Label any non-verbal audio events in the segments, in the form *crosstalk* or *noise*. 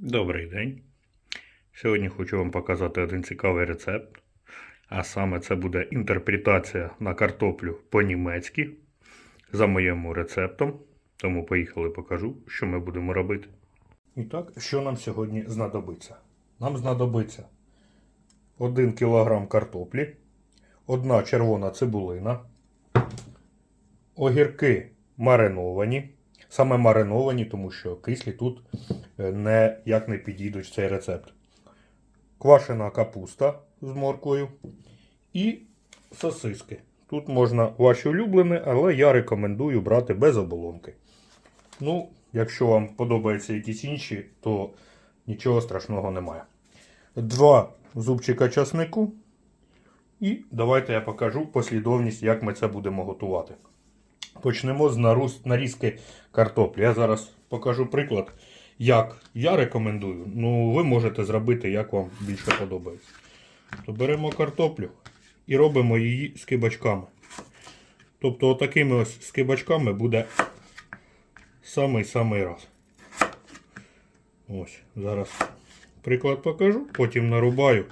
Добрий день. Сьогодні хочу вам показати один цікавий рецепт. А саме це буде інтерпретація на картоплю по-німецьки за моїм рецептом. Тому поїхали покажу, що ми будемо робити. І так, що нам сьогодні знадобиться? Нам знадобиться 1 кг картоплі, одна червона цибулина, огірки мариновані. Саме мариновані, тому що кислі тут е, ніяк не підійдуть в цей рецепт. Квашена капуста з морквою і сосиски. Тут можна ваші улюблені, але я рекомендую брати без оболонки. Ну, якщо вам подобаються якісь інші, то нічого страшного немає. Два зубчика часнику. І давайте я покажу послідовність, як ми це будемо готувати. Почнемо з нарізки картоплі. Я зараз покажу приклад, як я рекомендую. Ну, ви можете зробити, як вам більше подобається. То беремо картоплю і робимо її скибачками. Тобто, отакими ось скибачками буде самий-самий раз. Ось, зараз приклад покажу, потім нарубаю,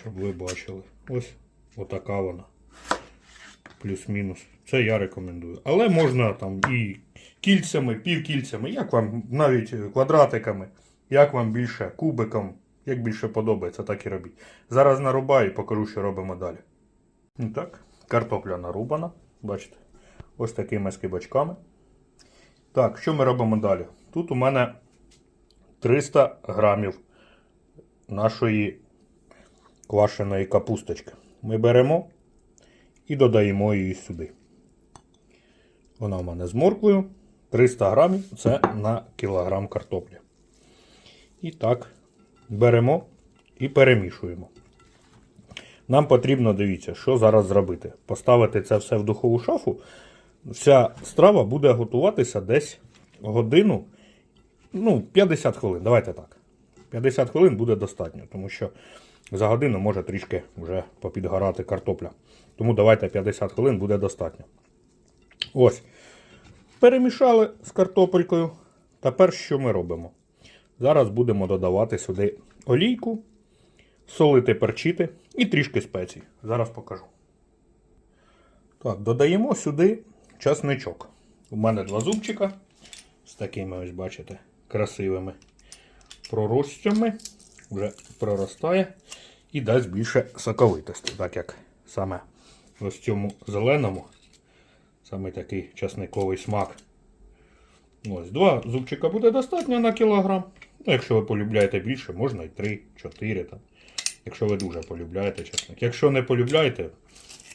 щоб ви бачили. Ось отака вона плюс-мінус. Це я рекомендую. Але можна там і кільцями, півкільцями, як вам навіть квадратиками, як вам більше, кубиком, як більше подобається, так і робіть. Зараз нарубаю і покажу, що робимо далі. Ну так, картопля нарубана, бачите, ось такими скибочками. Так, що ми робимо далі? Тут у мене 300 грамів нашої квашеної капусточки. Ми беремо і додаємо її сюди. Вона в мене з морквою. 300 грамів це на кілограм картоплі. І так, беремо і перемішуємо. Нам потрібно, дивіться, що зараз зробити. Поставити це все в духову шафу. Вся страва буде готуватися десь годину. Ну, 50 хвилин. Давайте так. 50 хвилин буде достатньо, тому що за годину може трішки вже попідгорати картопля. Тому давайте 50 хвилин буде достатньо. Ось. Перемішали з картопелькою. Тепер що ми робимо? Зараз будемо додавати сюди олійку, солити, перчити і трішки спецій. Зараз покажу. Так, додаємо сюди часничок. У мене два зубчика з такими, ось бачите, красивими проростями. Вже проростає і дасть більше соковитості, так як саме ось цьому зеленому, саме такий часниковий смак. Ось, два зубчика буде достатньо на кілограм. Ну, якщо ви полюбляєте більше, можна і 3-4 там. Якщо ви дуже полюбляєте часник. Якщо не полюбляєте,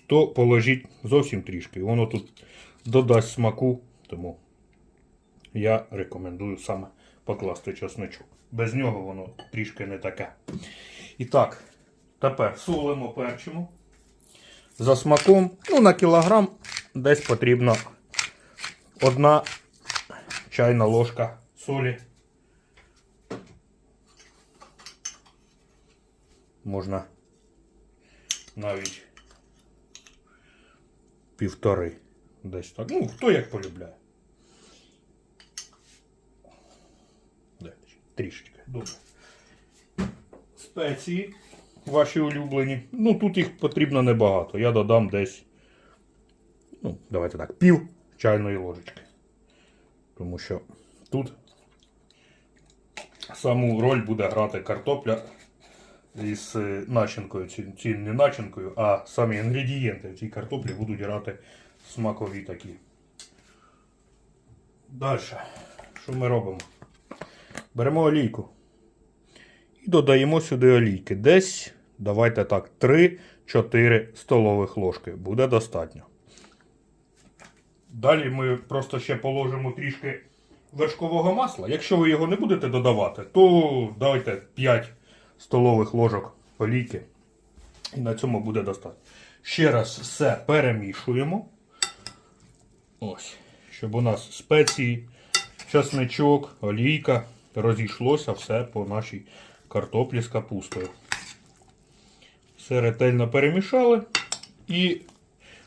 то положіть зовсім трішки. Воно тут додасть смаку, тому я рекомендую саме покласти часничок. Без нього воно трішки не таке. І так, тепер солимо, перчимо. За смаком, ну, на кілограм десь потрібно одна чайна ложка солі. Можна навіть півтори. Десь так. Ну, хто як полюбляє. Трішечки. Добре. Спеції ваші улюблені. Ну, тут їх потрібно небагато. Я додам десь. Ну, давайте так, пів чайної ложечки. Тому що тут саму роль буде грати картопля із е, начинкою. Ці, не начинкою, а самі інгредієнти в цій картоплі будуть грати смакові такі. Далі. Що ми робимо? Беремо олійку. І додаємо сюди олійки. Десь, давайте так, 3-4 столових ложки. Буде достатньо. Далі ми просто ще положимо трішки вершкового масла. Якщо ви його не будете додавати, то давайте 5 столових ложок олійки. І на цьому буде достатньо. Ще раз все перемішуємо. Ось. Щоб у нас спеції, часничок, олійка розійшлося все по нашій картоплі з капустою. Все ретельно перемішали і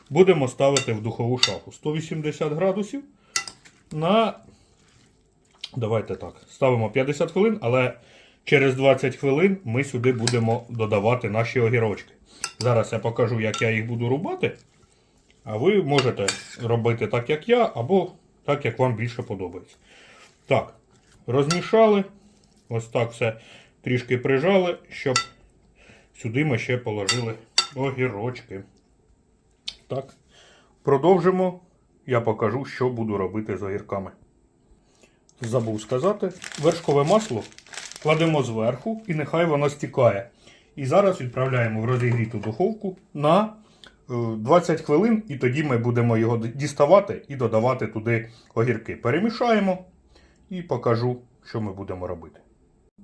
будемо ставити в духову шафу 180 градусів на Давайте так. Ставимо 50 хвилин, але через 20 хвилин ми сюди будемо додавати наші огірочки. Зараз я покажу, як я їх буду рубати. А ви можете робити так, як я, або так, як вам більше подобається. Так, розмішали. Ось так все трішки прижали, щоб сюди ми ще положили огірочки. Так. Продовжимо. Я покажу, що буду робити з огірками. Забув сказати, вершкове масло кладемо зверху і нехай воно стікає. І зараз відправляємо в розігріту духовку на е, 20 хвилин, і тоді ми будемо його діставати і додавати туди огірки. Перемішаємо і покажу, що ми будемо робити.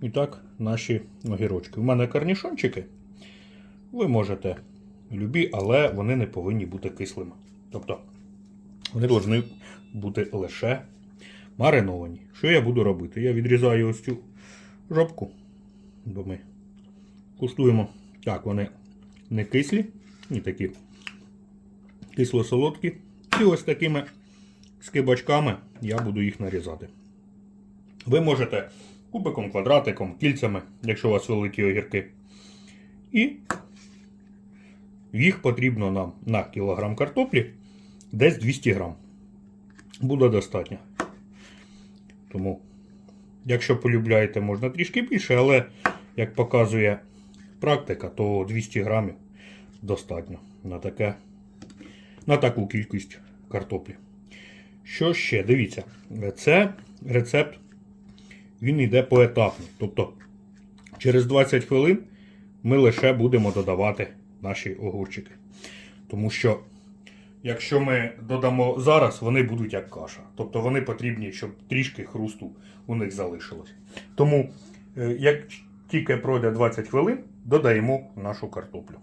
І так, наші огірочки. У мене карнішончики. Ви можете любі, але вони не повинні бути кислими. Тобто вони повинні бути лише мариновані. Що я буду робити? Я відрізаю ось цю жопку, бо ми куштуємо. Так, вони не кислі, ні такі кисло-солодкі. І ось такими скибачками я буду їх нарізати. Ви можете кубиком, квадратиком, кільцями, якщо у вас великі огірки. І їх потрібно нам на кілограм картоплі десь 200 грам. Буде достатньо. Тому, якщо полюбляєте, можна трішки більше, але як показує практика, то 200 грамів достатньо на, таке, на таку кількість картоплі. Що ще? Дивіться, це рецепт, він йде поетапно. Тобто, через 20 хвилин ми лише будемо додавати наші огурчики. Тому що, якщо ми додамо зараз, вони будуть як каша. Тобто вони потрібні, щоб трішки хрусту у них залишилось. Тому, е, як тільки пройде 20 хвилин, додаємо нашу картоплю.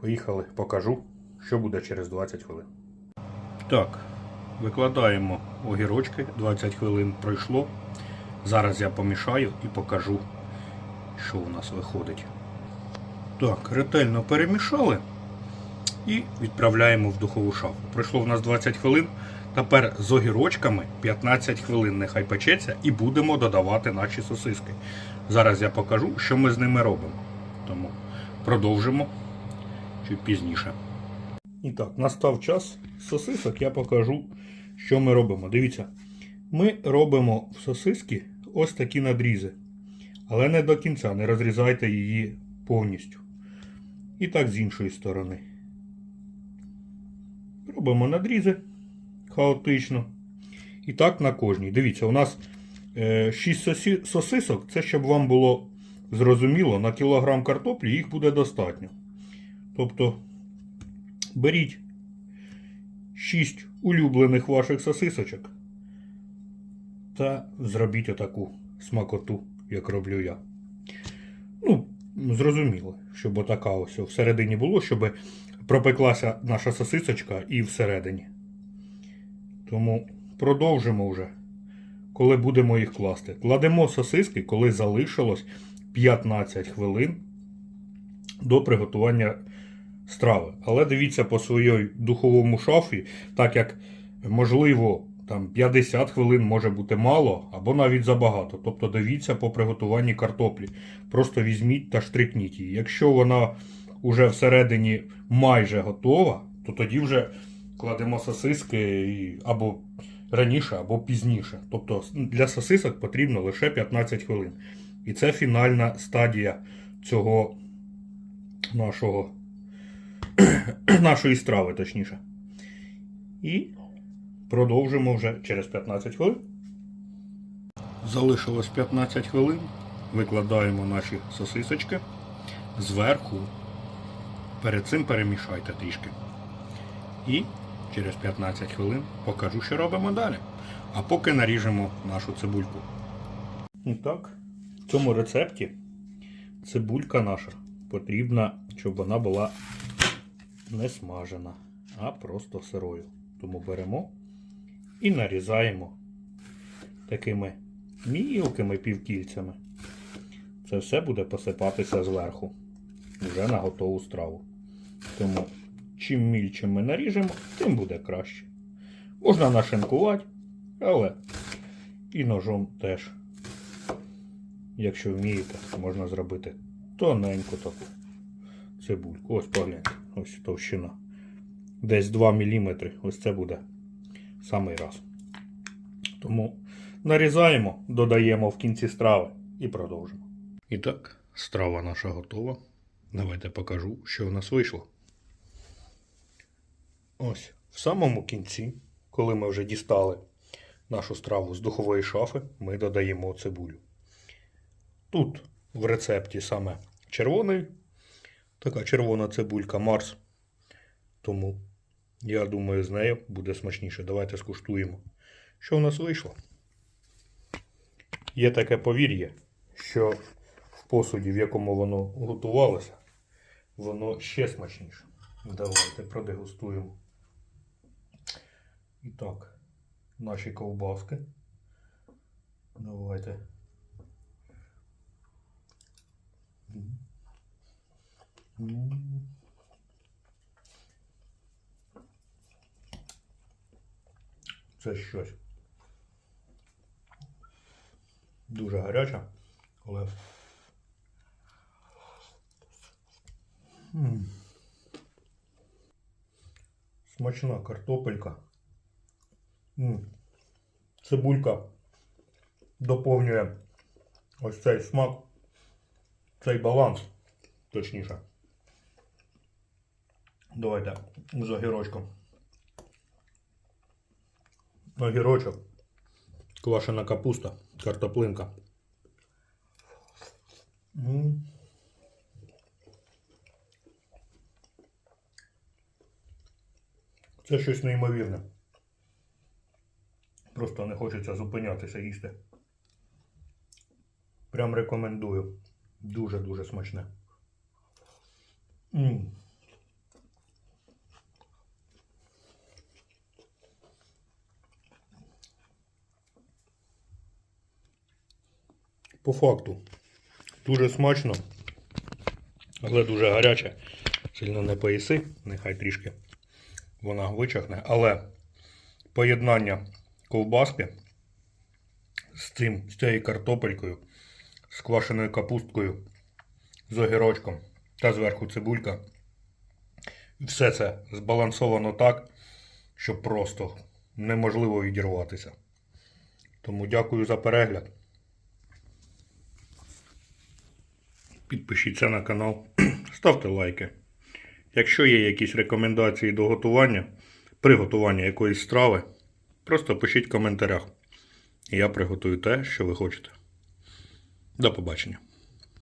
Поїхали, покажу, що буде через 20 хвилин. Так, викладаємо огірочки, 20 хвилин пройшло. Зараз я помішаю і покажу, що у нас виходить. Так, ретельно перемішали і відправляємо в духову шафу. Пройшло в нас 20 хвилин. Тепер з огірочками 15 хвилин нехай печеться і будемо додавати наші сосиски. Зараз я покажу, що ми з ними робимо. Тому продовжимо чуть пізніше. І так, настав час сосисок, я покажу, що ми робимо. Дивіться, ми робимо в сосиски ось такі надрізи. Але не до кінця, не розрізайте її повністю. І так з іншої сторони. Робимо надрізи хаотично. І так на кожній. Дивіться, у нас 6 сосисок. Це щоб вам було зрозуміло, на кілограм картоплі їх буде достатньо. Тобто беріть 6 улюблених ваших сосисочок та зробіть отаку смакоту, як роблю я. Ну, зрозуміло, щоб отака ось всередині було, щоб пропеклася наша сосисочка і всередині. Тому продовжимо вже, коли будемо їх класти. Кладемо сосиски, коли залишилось 15 хвилин до приготування страви. Але дивіться по своїй духовому шафі, так як можливо там 50 хвилин може бути мало або навіть забагато. Тобто дивіться по приготуванні картоплі. Просто візьміть та штрикніть її. Якщо вона вже всередині майже готова, то тоді вже кладемо сосиски або раніше, або пізніше. Тобто для сосисок потрібно лише 15 хвилин. І це фінальна стадія цього нашого *clears throat* нашої страви, точніше. І продовжимо вже через 15 хвилин. Залишилось 15 хвилин. Викладаємо наші сосисочки зверху. Перед цим перемішайте трішки. І через 15 хвилин покажу, що робимо далі. А поки наріжемо нашу цибульку. І так, в цьому рецепті цибулька наша потрібна, щоб вона була не смажена, а просто сирою. Тому беремо і нарізаємо такими мілкими півкільцями. Це все буде посипатися зверху, вже на готову страву. Тому чим мільче ми наріжемо, тим буде краще. Можна нашинкувати, але І ножом теж. Якщо вмієте, можна зробити тоненьку таку цибульку. Ось погляньте, ось товщина. Десь 2 мм. Ось це буде самий раз. Тому нарізаємо, додаємо в кінці страви і продовжимо. І так, страва наша готова. Давайте покажу, що в нас вийшло. Ось в самому кінці, коли ми вже дістали нашу страву з духової шафи, ми додаємо цибулю. Тут в рецепті саме червоний, така червона цибулька Марс. Тому я думаю, з нею буде смачніше. Давайте скуштуємо, що в нас вийшло. Є таке повір'я, що в посуді, в якому воно готувалося, воно ще смачніше. Давайте продегустуємо. І так, наші ковбаски. Давайте. М. Це щось. Дуже гаряча, але. М. Смачна картопелька. М. Цибулька доповнює ось цей смак, цей баланс, точніше. Давайте з огірочком. Огірочок, квашена капуста, картоплинка. Це щось неймовірне. Просто не хочеться зупинятися їсти. Прям рекомендую. Дуже-дуже смачне. М. По факту. Дуже смачно, але дуже гаряче. Сильно не поїси, нехай трішки вона вичахне. Але поєднання ковбаски з цим, з цією картопелькою, з квашеною капусткою, з огірочком та зверху цибулька. Все це збалансовано так, що просто неможливо відірватися. Тому дякую за перегляд. Підпишіться на канал, *clears throat* ставте лайки. Якщо є якісь рекомендації до готування, приготування якоїсь страви, просто пишіть в коментарях. Я приготую те, що ви хочете. До побачення.